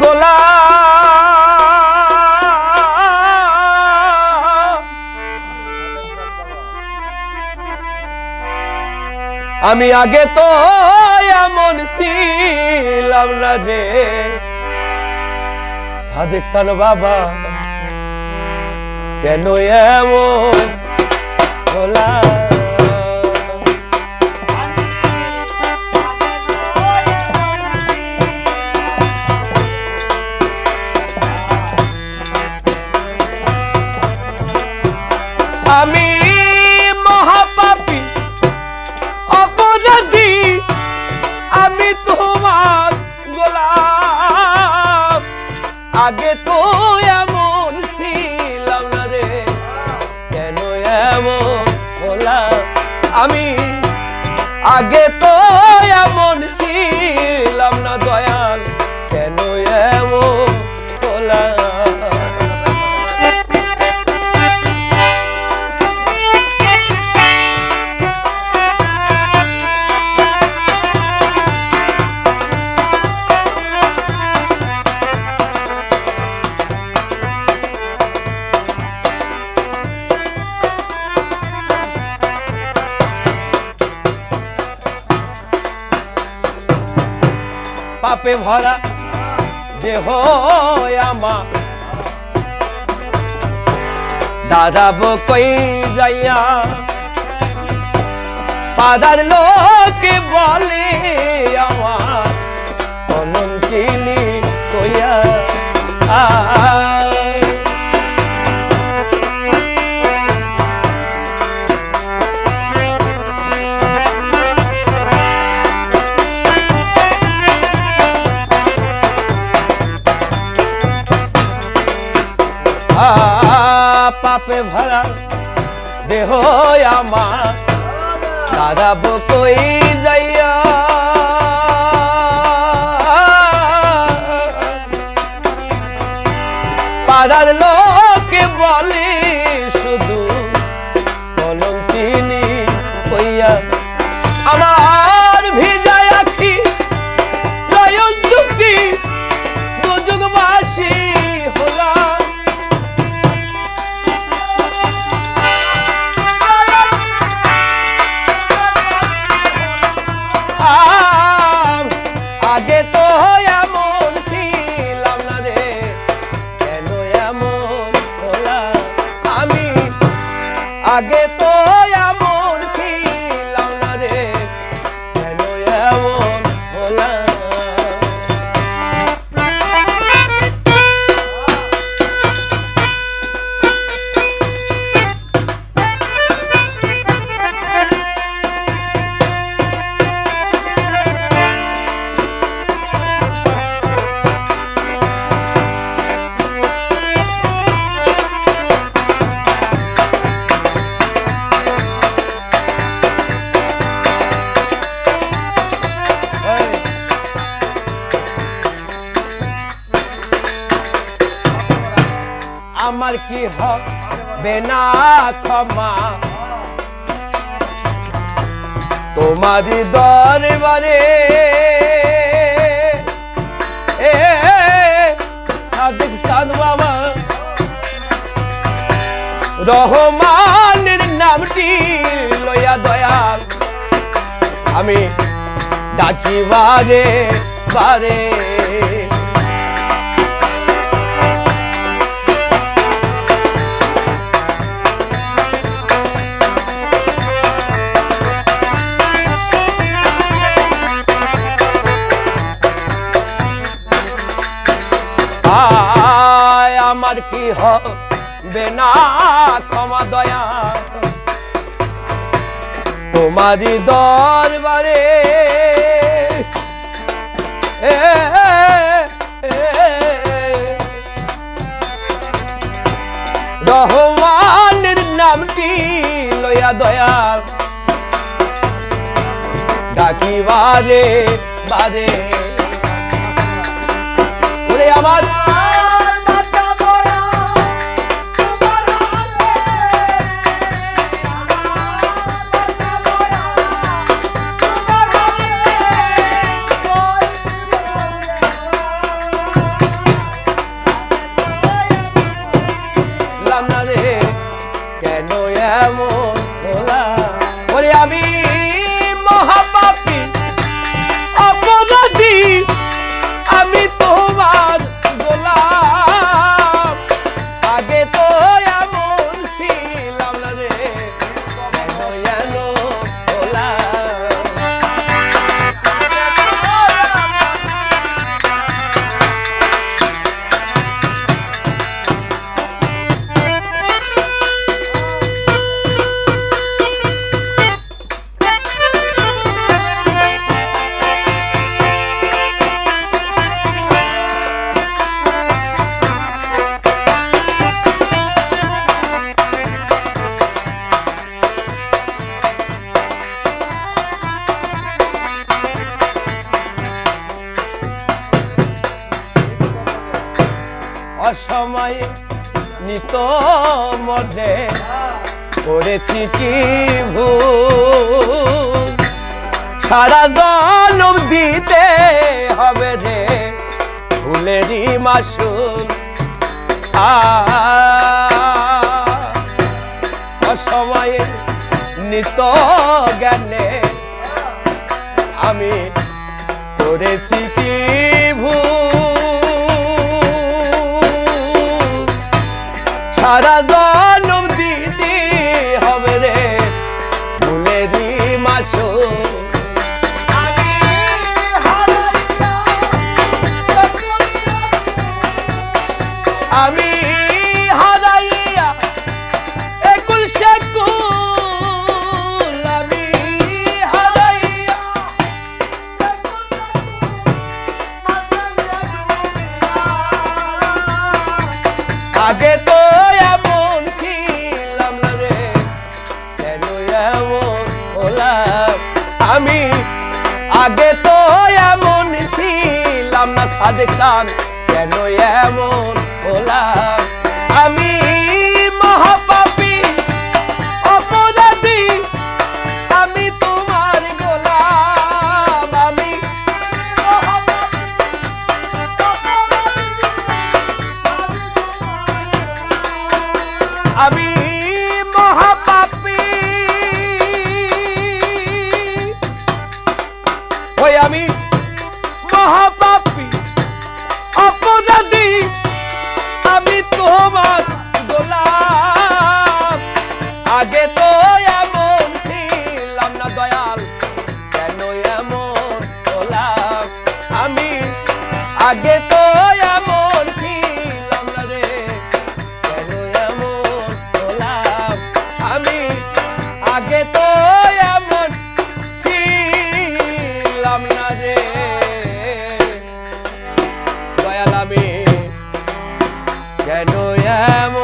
গোলা আমি আগে তো এমন ছিলাম না রে সাদেক সান বাবা কেন এমন হলাম আমি মহাপাপী, অপরাধী, আমি তোমার গোলাম। আগে তো এমন ছিলাম না রে, কেন এমন হলাম আমি? আগে তো এমন ছিলাম না পাপে ভরা দেহ আমা দাদাবো কই যাইয়া পাদার লোকে বলে আমার অনন্তিনী কইয়া পাপে ভরা দেহ আমার। দাদাবো কই যাইয়া? পাড়ার লোকে আমার কি হবে না ক্ষমা? তোমারই দরবারে এ সাদিক সাদ বাবা, রহমানের নামটি লইয়া দয়াল। আমি ডাকি বারে বারে কি হবে না? ক্ষমা, দয়া। তোমারই দরবারে রহমানের নামটি লইয়া দয়াল। ডাকি বারে বারে আমার কেন অসময়ে নিত মধ্যে করেছি কি ভুল? সারা জনম দিতে হবে রে ভুলেরই মাসুল। অসময়ে নিত জ্ঞানে আমি করেছি কি আমি হারাইয়া একুল সেকুল আমি হারাইয়া আগে তো এমন ছিলাম রে, কেন এমন হলাম আমি? আগে তো এমন ছিলাম না সাদে কান, কেন এমন ওই আমি মহাপাপী, অপরাধী। আমি তোমার গোলাম। আগে তো এমন ছিলাম না দয়াল, কেন এমন গোলাম? আমি আগে তো আমি কেন এমন